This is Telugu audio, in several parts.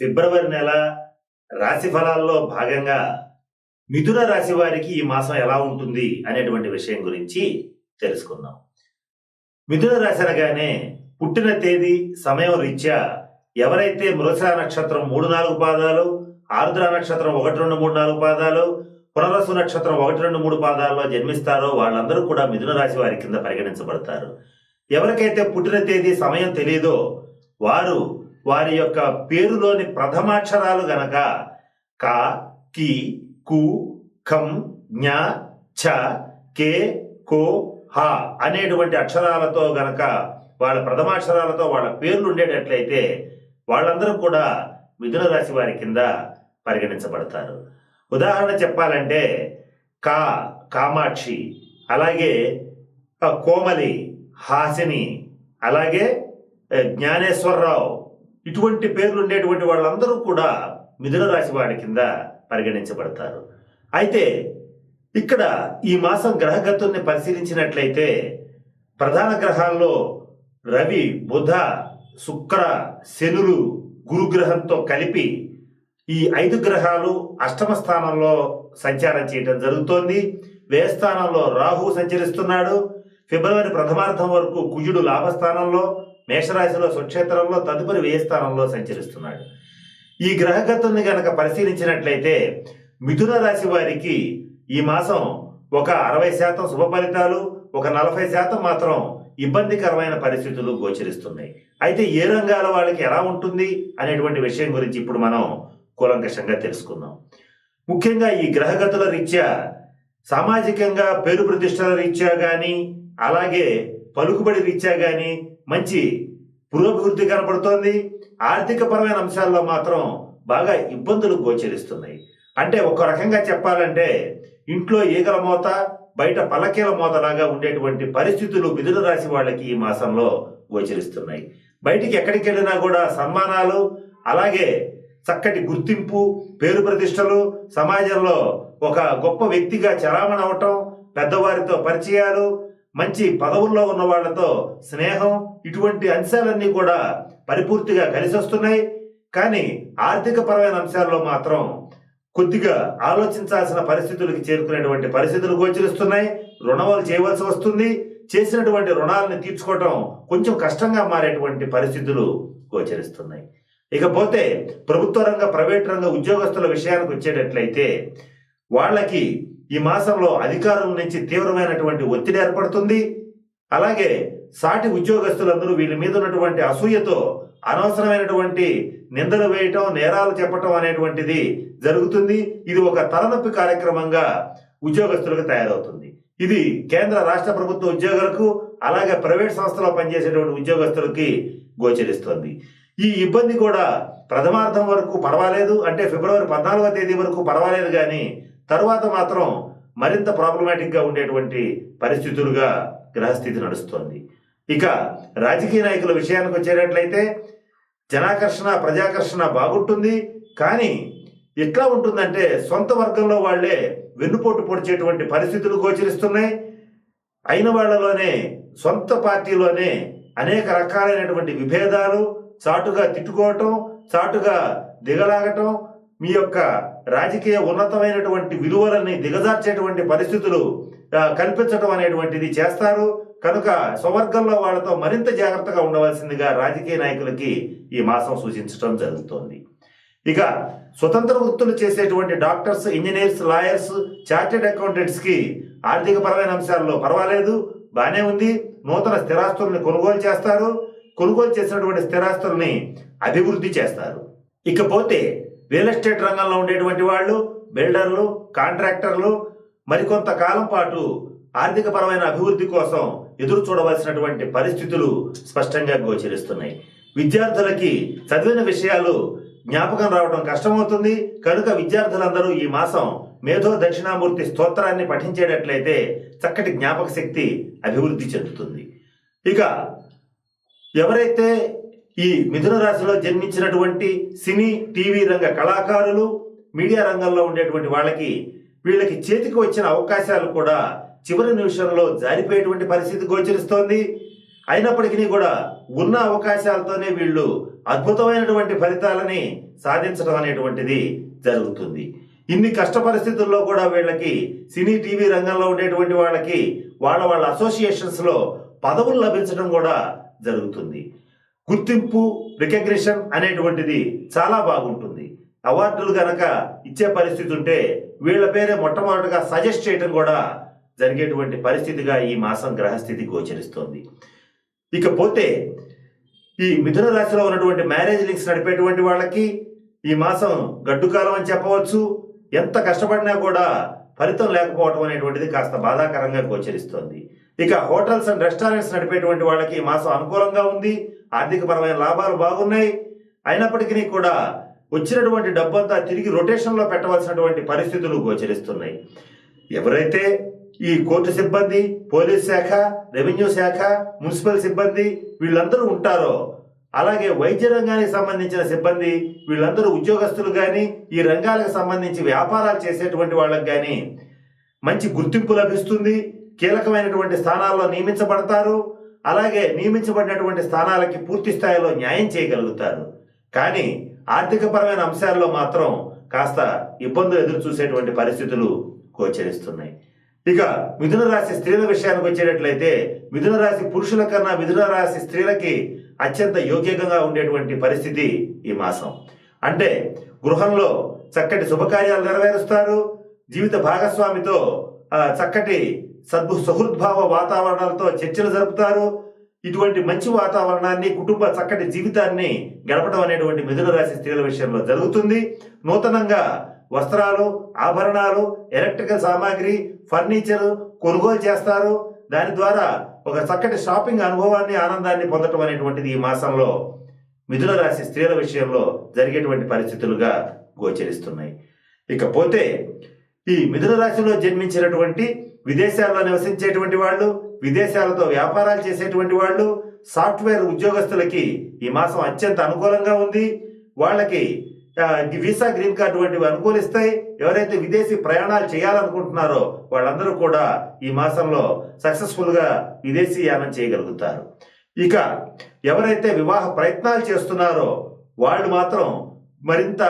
ఫిబ్రవరి నెల రాశి ఫలాల్లో భాగంగా మిథున రాశి వారికి ఈ మాసం ఎలా ఉంటుంది అనేటువంటి విషయం గురించి తెలుసుకుందాం. మిథున రాశి అనగానే పుట్టిన తేదీ సమయం రీత్యా ఎవరైతే మృగశిర నక్షత్రం మూడు నాలుగు పాదాలు ఆరుద్ర నక్షత్రం ఒకటి రెండు మూడు నాలుగు పాదాలు పునరసు నక్షత్రం ఒకటి రెండు మూడు పాదాల్లో జన్మిస్తారో వాళ్ళందరూ కూడా మిథున రాశి వారి కింద పరిగణించబడతారు. ఎవరికైతే పుట్టిన తేదీ సమయం తెలియదో వారు వారి యొక్క పేరులోని ప్రథమాక్షరాలు గనక క కి కు ఖం జ్ఞ ఛ కే కో హ అనేటువంటి అక్షరాలతో గనక వాళ్ళ ప్రథమాక్షరాలతో వాళ్ళ పేర్లు ఉండేటట్లయితే వాళ్ళందరూ కూడా మిథున రాశి వారి కింద పరిగణించబడతారు. ఉదాహరణ చెప్పాలంటే కా కామాక్షి అలాగే కోమలి హాసిని అలాగే జ్ఞానేశ్వరరావు ఇటువంటి పేర్లు ఉండేటువంటి వాళ్ళందరూ కూడా మిథున రాశి వాడి కింద పరిగణించబడతారు. అయితే ఇక్కడ ఈ మాసం గ్రహగతుల్ని పరిశీలించినట్లయితే ప్రధాన గ్రహాల్లో రవి బుధ శుక్ర శనులు గురుగ్రహంతో కలిపి ఈ ఐదు గ్రహాలు అష్టమ స్థానంలో సంచారం చేయడం జరుగుతోంది. వ్యయ స్థానంలో రాహు సంచరిస్తున్నాడు. ఫిబ్రవరి ప్రథమార్థం వరకు కుజుడు లాభస్థానంలో మేషరాశిలో స్వక్షేత్రంలో తదుపరి వ్యయ స్థానంలో సంచరిస్తున్నాడు. ఈ గ్రహగతుల్ని గనక పరిశీలించినట్లయితే మిథున రాశి వారికి ఈ మాసం ఒక అరవై శాతం శుభ ఫలితాలు ఒక నలభై శాతం మాత్రం ఇబ్బందికరమైన పరిస్థితులు గోచరిస్తున్నాయి. అయితే ఏ రంగాల వాళ్ళకి ఎలా ఉంటుంది అనేటువంటి విషయం గురించి ఇప్పుడు మనం కూలంకషంగా తెలుసుకుందాం. ముఖ్యంగా ఈ గ్రహగతుల రీత్యా సామాజికంగా పేరు ప్రతిష్టల రీత్యా కానీ అలాగే పలుకుబడి రీత్యా కానీ మంచి పురోభివృద్ధి కనపడుతోంది. ఆర్థిక పరమైన అంశాల్లో మాత్రం బాగా ఇబ్బందులు గోచరిస్తున్నాయి. అంటే ఒక రకంగా చెప్పాలంటే ఇంట్లో ఈగల మోత బయట పలకీల మోతలాగా ఉండేటువంటి పరిస్థితులు మిథున రాశి వాళ్ళకి ఈ మాసంలో గోచరిస్తున్నాయి. బయటికి ఎక్కడికి వెళ్ళినా కూడా సన్మానాలు అలాగే చక్కటి గుర్తింపు పేరు ప్రతిష్టలు సమాజంలో ఒక గొప్ప వ్యక్తిగా చలామణి అవటం పెద్దవారితో పరిచయాలు మంచి పదవుల్లో ఉన్న వాళ్ళతో స్నేహం ఇటువంటి అంశాలన్నీ కూడా పరిపూర్తిగా కలిసి వస్తున్నాయి కానీ ఆర్థిక పరమైన అంశాల్లో మాత్రం కొద్దిగా ఆలోచించాల్సిన పరిస్థితులకి చేరుకునేటువంటి పరిస్థితులు గోచరిస్తున్నాయి. రుణాలు చేయవలసి వస్తుంది. చేసినటువంటి రుణాలను తీర్చుకోవటం కొంచెం కష్టంగా మారేటువంటి పరిస్థితులు గోచరిస్తున్నాయి. ఇకపోతే ప్రభుత్వ రంగ ప్రైవేట్ రంగ ఉద్యోగస్తుల విషయానికి వచ్చేటట్లయితే వాళ్ళకి ఈ మాసంలో అధికారుల నుంచి తీవ్రమైనటువంటి ఒత్తిడి ఏర్పడుతుంది. అలాగే సాటి ఉద్యోగస్తులందరూ వీళ్ళ మీద ఉన్నటువంటి అసూయతో అనవసరమైనటువంటి నిందలు వేయటం నేరాలు చెప్పటం అనేటువంటిది జరుగుతుంది. ఇది ఒక తలనొప్పి కార్యక్రమంగా ఉద్యోగస్తులకు తయారవుతుంది. ఇది కేంద్ర రాష్ట్ర ప్రభుత్వ ఉద్యోగులకు అలాగే ప్రైవేట్ సంస్థలో పనిచేసేటువంటి ఉద్యోగస్తులకి గోచరిస్తుంది. ఈ ఇబ్బంది కూడా ప్రథమార్థం వరకు పర్వాలేదు. అంటే ఫిబ్రవరి పద్నాలుగవ తేదీ వరకు పర్వాలేదు కానీ తరువాత మాత్రం మరింత ప్రాబ్లమాటిక్గా ఉండేటువంటి పరిస్థితులుగా గ్రహస్థితి నడుస్తోంది. ఇక రాజకీయ నాయకుల విషయానికి వచ్చేటట్లయితే జనాకర్షణ ప్రజాకర్షణ బాగుంటుంది. కానీ ఎట్లా ఉంటుందంటే సొంత వర్గంలో వాళ్ళే వెన్నుపోటు పొడిచేటువంటి పరిస్థితులు గోచరిస్తున్నాయి. అయిన వాళ్ళలోనే సొంత పార్టీలోనే అనేక రకాలైనటువంటి విభేదాలు చాటుగా తిట్టుకోవటం చాటుగా దిగలాగటం మీ యొక్క రాజకీయ ఉన్నతమైనటువంటి విలువలని దిగజార్చేటువంటి పరిస్థితులు కల్పించడం అనేటువంటిది చేస్తారు. కనుక స్వవర్గంలో వాళ్ళతో మరింత జాగ్రత్తగా ఉండవలసిందిగా రాజకీయ నాయకులకి ఈ మాసం సూచించడం జరుగుతోంది. ఇక స్వతంత్ర వృత్తులు చేసేటువంటి డాక్టర్స్ ఇంజనీర్స్ లాయర్స్ చార్టెడ్ అకౌంటెంట్స్కి ఆర్థిక పరమైన అంశాల్లో పర్వాలేదు. బానే ఉంది. నూతన స్థిరాస్తుల్ని కొనుగోలు చేస్తారు. కొనుగోలు చేసినటువంటి స్థిరాస్తుల్ని అభివృద్ధి చేస్తారు. ఇకపోతే రియల్ ఎస్టేట్ రంగంలో ఉండేటువంటి వాళ్ళు బిల్డర్లు కాంట్రాక్టర్లు మరికొంత కాలం పాటు ఆర్థికపరమైన అభివృద్ధి కోసం ఎదురు చూడవలసినటువంటి పరిస్థితులు స్పష్టంగా గోచరిస్తున్నాయి. విద్యార్థులకి చదివిన విషయాలు జ్ఞాపకం రావడం కష్టమవుతుంది. కనుక విద్యార్థులందరూ ఈ మాసం మేధో దక్షిణామూర్తి స్తోత్రాన్ని పఠించేటట్లయితే చక్కటి జ్ఞాపక శక్తి అభివృద్ధి చెందుతుంది. ఇక ఎవరైతే ఈ మిథున రాశిలో జన్మించినటువంటి సినీ టీవీ రంగ కళాకారులు మీడియా రంగంలో ఉండేటువంటి వాళ్ళకి వీళ్ళకి చేతికి వచ్చిన అవకాశాలు కూడా చివరి నిమిషంలో జారిపోయేటువంటి పరిస్థితి గోచరిస్తోంది. అయినప్పటికీ కూడా ఉన్న అవకాశాలతోనే వీళ్ళు అద్భుతమైనటువంటి ఫలితాలని సాధించడం అనేటువంటిది జరుగుతుంది. ఇన్ని కష్ట పరిస్థితుల్లో కూడా వీళ్ళకి సినీ టీవీ రంగంలో ఉండేటువంటి వాళ్ళకి వాళ్ళ వాళ్ళ అసోసియేషన్స్లో పదవులు లభించడం కూడా జరుగుతుంది. గుర్తింపు రికగ్నిషన్ అనేటువంటిది చాలా బాగుంటుంది. అవార్డులు గనక ఇచ్చే పరిస్థితి ఉంటే వీళ్ళ పేరే మొట్టమొదటిగా సజెస్ట్ చేయడం కూడా జరిగేటువంటి పరిస్థితిగా ఈ మాసం గ్రహస్థితి గోచరిస్తోంది. ఇకపోతే ఈ మిథున రాశిలో ఉన్నటువంటి మ్యారేజ్ లింక్స్ నడిపేటువంటి వాళ్ళకి ఈ మాసం గడ్డుకాలం అని చెప్పవచ్చు. ఎంత కష్టపడినా కూడా ఫలితం లేకపోవడం అనేటువంటిది కాస్త బాధాకరంగా గోచరిస్తోంది. ఇక హోటల్స్ అండ్ రెస్టారెంట్స్ నడిపేటువంటి వాళ్ళకి ఈ మాసం అనుకూలంగా ఉంది. ఆర్థికపరమైన లాభాలు బాగున్నాయి. అయినప్పటికీ కూడా వచ్చినటువంటి డబ్బంతా తిరిగి రొటేషన్లో పెట్టవలసినటువంటి పరిస్థితులు గోచరిస్తున్నాయి. ఎవరైతే ఈ కోర్టు సిబ్బంది పోలీస్ శాఖ రెవెన్యూ శాఖ మున్సిపల్ సిబ్బంది వీళ్ళందరూ ఉంటారో అలాగే వైద్య రంగానికి సంబంధించిన సిబ్బంది వీళ్ళందరూ ఉద్యోగస్తులు కానీ ఈ రంగాలకు సంబంధించి వ్యాపారాలు చేసేటువంటి వాళ్ళకి కానీ మంచి గుర్తింపు లభిస్తుంది. కీలకమైనటువంటి స్థానాల్లో నియమించబడతారు. అలాగే నియమించబడినటువంటి స్థానాలకి పూర్తి స్థాయిలో న్యాయం చేయగలుగుతారు. కానీ ఆర్థికపరమైన అంశాల్లో మాత్రం కాస్త ఇబ్బందులు ఎదురు చూసేటువంటి పరిస్థితులు గోచరిస్తున్నాయి. ఇక మిథున రాశి స్త్రీల విషయానికి వచ్చేటట్లయితే మిథున రాశి పురుషుల కన్నా మిథున రాశి స్త్రీలకి అత్యంత యోగ్యంగా ఉండేటువంటి పరిస్థితి ఈ మాసం. అంటే గృహంలో చక్కటి శుభకార్యాలు నెరవేరుస్తారు. జీవిత భాగస్వామితో చక్కటి సద్భు సహృద్భావ వాతావరణాలతో చర్చలు జరుపుతారు. ఇటువంటి మంచి వాతావరణాన్ని కుటుంబ చక్కటి జీవితాన్ని గడపడం అనేటువంటి మిథున రాశి స్త్రీల విషయంలో జరుగుతుంది. నూతనంగా వస్త్రాలు ఆభరణాలు ఎలక్ట్రికల్ సామాగ్రి ఫర్నిచర్ కొనుగోలు చేస్తారు. దాని ద్వారా ఒక చక్కటి షాపింగ్ అనుభవాన్ని ఆనందాన్ని పొందటం అనేటువంటిది ఈ మాసంలో మిథున రాశి స్త్రీల విషయంలో జరిగేటువంటి పరిస్థితులుగా గోచరిస్తున్నాయి. ఇకపోతే ఈ మిథున రాశిలో జన్మించినటువంటి విదేశాల్లో నివసించేటువంటి వాళ్ళు విదేశాలతో వ్యాపారాలు చేసేటువంటి వాళ్ళు సాఫ్ట్వేర్ ఉద్యోగస్తులకి ఈ మాసం అత్యంత అనుకూలంగా ఉంది. వాళ్ళకి వీసా గ్రీన్ కార్డు వంటివి అనుకూలిస్తాయి. ఎవరైతే విదేశీ ప్రయాణాలు చేయాలనుకుంటున్నారో వాళ్ళందరూ కూడా ఈ మాసంలో సక్సెస్ఫుల్గా విదేశీయానం విదేశీ యానం చేయగలుగుతారు. ఇక ఎవరైతే వివాహ ప్రయత్నాలు చేస్తున్నారో వాళ్ళు మాత్రం మరింత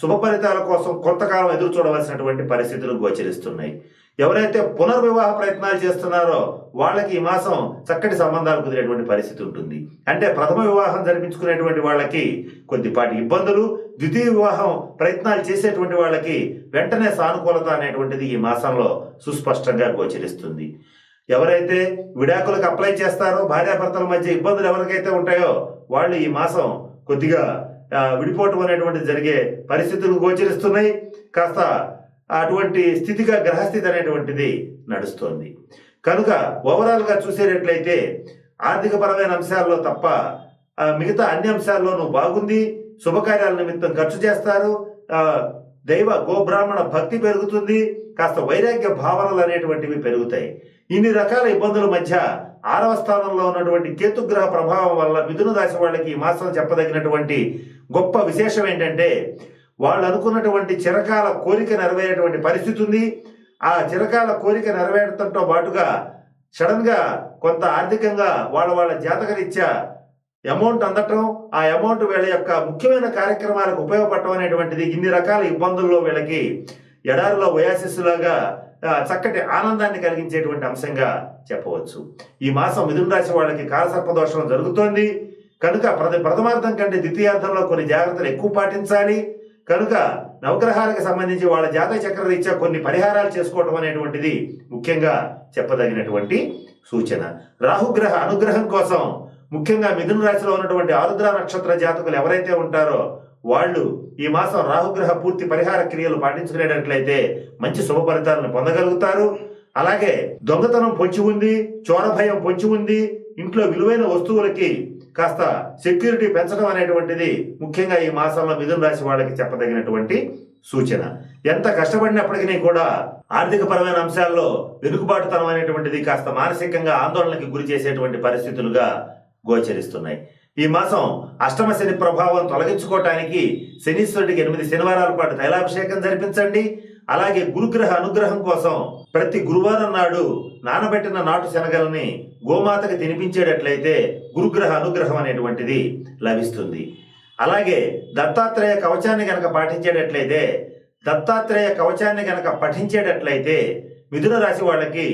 శుభ ఫలితాల కోసం కొంతకాలం ఎదురు చూడవలసినటువంటి పరిస్థితులు గోచరిస్తున్నాయి. ఎవరైతే పునర్వివాహ ప్రయత్నాలు చేస్తున్నారో వాళ్ళకి ఈ మాసం చక్కటి సంబంధాలు కుదిరేటువంటి పరిస్థితి ఉంటుంది. అంటే ప్రథమ వివాహం జరిపించుకునేటువంటి వాళ్ళకి కొద్దిపాటి ఇబ్బందులు ద్వితీయ వివాహం ప్రయత్నాలు చేసేటువంటి వాళ్ళకి వెంటనే సానుకూలత అనేటువంటిది ఈ మాసంలో సుస్పష్టంగా గోచరిస్తుంది. ఎవరైతే విడాకులకు అప్లై చేస్తారో భార్యాభర్తల మధ్య ఇబ్బందులు ఎవరికైతే ఉంటాయో వాళ్ళు ఈ మాసం కొద్దిగా విడిపోవటం అనేటువంటి జరిగే పరిస్థితులు గోచరిస్తున్నాయి. కాస్త అటువంటి స్థితిగా గ్రహస్థితి అనేటువంటిది నడుస్తోంది. కనుక ఓవరాల్గా చూసేటట్లయితే చూసేటట్లయితే ఆర్థికపరమైన అంశాల్లో తప్ప మిగతా అన్ని అంశాల్లోనూ బాగుంది. శుభకార్యాల నిమిత్తం ఖర్చు చేస్తారు. దైవ గోబ్రాహ్మణ భక్తి పెరుగుతుంది. కాస్త వైరాగ్య భావనలు అనేటువంటివి పెరుగుతాయి. ఇన్ని రకాల ఇబ్బందుల మధ్య ఆరవ స్థానంలో ఉన్నటువంటి కేతుగ్రహ ప్రభావం వల్ల మిథున రాశి వాళ్ళకి ఈ మాసం చెప్పదగినటువంటి గొప్ప విశేషం ఏంటంటే వాళ్ళు అనుకున్నటువంటి చిరకాల కోరిక నెరవేరేటువంటి పరిస్థితి ఉంది. ఆ చిరకాల కోరిక నెరవేరడంతో పాటుగా సడన్గా కొంత ఆర్థికంగా వాళ్ళ వాళ్ళ జాతకరీత్యా అమౌంట్ అందటం ఆ అమౌంట్ వీళ్ళ యొక్క ముఖ్యమైన కార్యక్రమాలకు ఉపయోగపడటం అనేటువంటిది ఇన్ని రకాల ఇబ్బందుల్లో వీళ్ళకి ఎడారిలో వయాసిస్సులాగా చక్కటి ఆనందాన్ని కలిగించేటువంటి అంశంగా చెప్పవచ్చు. ఈ మాసం మిథున రాశి వాళ్ళకి కాలసర్పదోషం జరుగుతోంది. కనుక ప్రతి ప్రథమార్థం కంటే ద్వితీయార్థంలో కొన్ని జాగ్రత్తలు ఎక్కువ పాటించాలి. కనుక నవగ్రహాలకు సంబంధించి వాళ్ళ జాతక చక్ర రీత్యా కొన్ని పరిహారాలు చేసుకోవడం అనేటువంటిది ముఖ్యంగా చెప్పదగినటువంటి సూచన. రాహుగ్రహ అనుగ్రహం కోసం ముఖ్యంగా మిథున రాశిలో ఉన్నటువంటి ఆరుద్ర నక్షత్ర జాతకులు ఎవరైతే ఉంటారో వాళ్ళు ఈ మాసం రాహుగ్రహ పూర్తి పరిహార క్రియలు పాటించుకునేటట్లయితే మంచి శుభ ఫలితాలను పొందగలుగుతారు. అలాగే దొంగతనం పొంచి ఉంది చోర భయం పొంచి ఉంది ఇంట్లో విలువైన వస్తువులకి కాస్త సెక్యూరిటీ పెంచడం అనేటువంటిది ముఖ్యంగా ఈ మాసంలో మిథున రాశి వాళ్ళకి చెప్పదగినటువంటి సూచన. ఎంత కష్టపడినప్పటికీ కూడా ఆర్థిక పరమైన అంశాల్లో వెనుకబాటుతనం అనేటువంటిది కాస్త మానసికంగా ఆందోళనకి గురి చేసేటువంటి పరిస్థితులుగా గోచరిస్తున్నాయి. ఈ మాసం అష్టమ శని ప్రభావం తొలగించుకోవటానికి శనీశ్వరుడికి ఎనిమిది శనివారాల పాటు తైలాభిషేకం జరిపించండి. అలాగే గురుగ్రహ అనుగ్రహం కోసం ప్రతి గురువారం నాడు నానబెట్టిన నాటు శనగల్ని గోమాతకి తినిపించేటట్లయితే గురుగ్రహ అనుగ్రహం అనేటువంటిది లభిస్తుంది. అలాగే దత్తాత్రేయ కవచాన్ని గనక పాటించేటట్లయితే దత్తాత్రేయ కవచాన్ని గనక పఠించేటట్లయితే మిథున రాశి వాళ్ళకి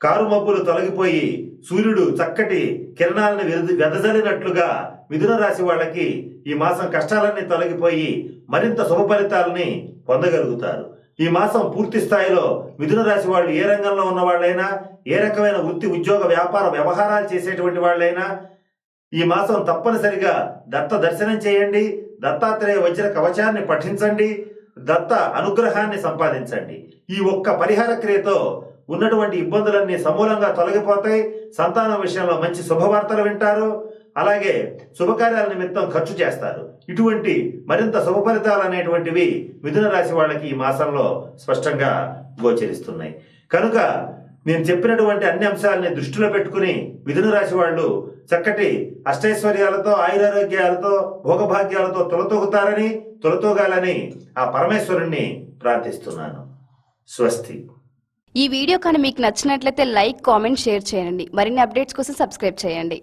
కారు మబ్బులు తొలగిపోయి సూర్యుడు చక్కటి కిరణాలను వెద- వెదజల్లినట్లుగా మిథున రాశి వాళ్ళకి ఈ మాసం కష్టాలన్నీ తొలగిపోయి మరింత శుభ ఫలితాలని పొందగలుగుతారు. ఈ మాసం పూర్తి స్థాయిలో మిథున రాశి వాళ్ళు ఏ రంగంలో ఉన్న వాళ్ళైనా ఏ రకమైన వృత్తి ఉద్యోగ వ్యాపార వ్యవహారాలు చేసేటువంటి వాళ్ళైనా ఈ మాసం తప్పనిసరిగా దత్త దర్శనం చేయండి దత్తాత్రేయ వజ్ర కవచాన్ని పఠించండి దత్త అనుగ్రహాన్ని సంపాదించండి. ఈ ఒక్క పరిహార క్రియతో ఉన్నటువంటి ఇబ్బందులన్నీ సమూలంగా తొలగిపోతాయి. సంతానం విషయంలో మంచి శుభవార్తలు వింటారు. అలాగే శుభకార్యాల నిమిత్తం ఖర్చు చేస్తారు. ఇటువంటి మరింత శుభ ఫలితాలు అనేటువంటివి మిథున రాశి వాళ్ళకి ఈ మాసంలో స్పష్టంగా గోచరిస్తున్నాయి. కనుక నేను చెప్పినటువంటి అన్ని అంశాలని దృష్టిలో పెట్టుకుని మిథున రాశి వాళ్ళు చక్కటి అష్టైశ్వర్యాలతో ఆయురారోగ్యాలతో భోగభాగ్యాలతో తొలతొగుతారని తొలతోగాలని ఆ పరమేశ్వరుణ్ణి ప్రార్థిస్తున్నాను. స్వస్తి. ఈ వీడియో కానీ మీకు నచ్చినట్లయితే లైక్ కామెంట్ షేర్ చేయండి. మరిన్ని అప్డేట్స్ కోసం సబ్స్క్రైబ్ చేయండి.